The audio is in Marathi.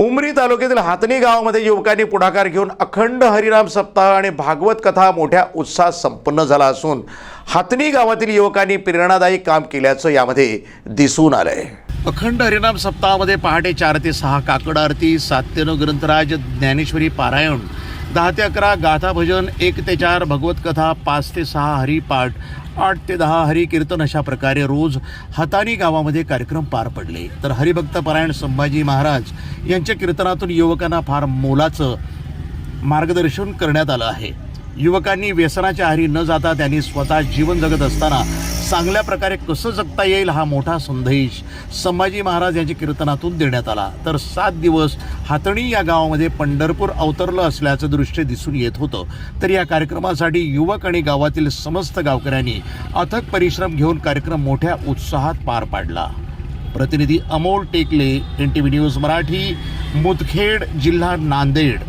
उमरी तालुक्यातील हातणी गावामध्ये युवकांनी पुढाकार घेऊन अखंड हरिनाम सप्ताह आणि भागवत कथा मोठ्या उत्साहात संपन्न झाला असून हातणी गावातील युवकांनी प्रेरणादायी काम केल्याचं यामध्ये दिसून आलंय. अखंड हरिनाम सप्ताहामध्ये पहाटे चार ते सहा काकड आरती सात ते नऊ ग्रंथराज ज्ञानेश्वरी पारायण दहा ते अकरा गाथा भजन एक ते चार भगवतकथा पाच ते सहा हरिपाठ आठ ते दहा हरिकीर्तन अशा प्रकारे रोज हातानी गावामध्ये कार्यक्रम पार पडले. तर हरिभक्त परायण संभाजी महाराज यांच्या कीर्तनातून युवकांना फार मोलाचं मार्गदर्शन करण्यात आलं आहे. युवकांनी व्यसनाच्या आहारी न जाता त्यांनी स्वतः जीवन जगत असताना चांगल्या प्रकारे कसं जगता येईल हा मोठा संदेश संभाजी महाराज यांच्या कीर्तनातून देण्यात आला. तर सात दिवस हातणी या गावामध्ये पंढरपूर अवतरलं असल्याचं दृश्य दिसून येत होतं. तर या कार्यक्रमासाठी युवक आणि गावातील समस्त गावकऱ्यांनी अथक परिश्रम घेऊन कार्यक्रम मोठ्या उत्साहात पार पाडला. प्रतिनिधी Amol Tekale N T V news Marathi Mudkhed जिल्हा नांदेड.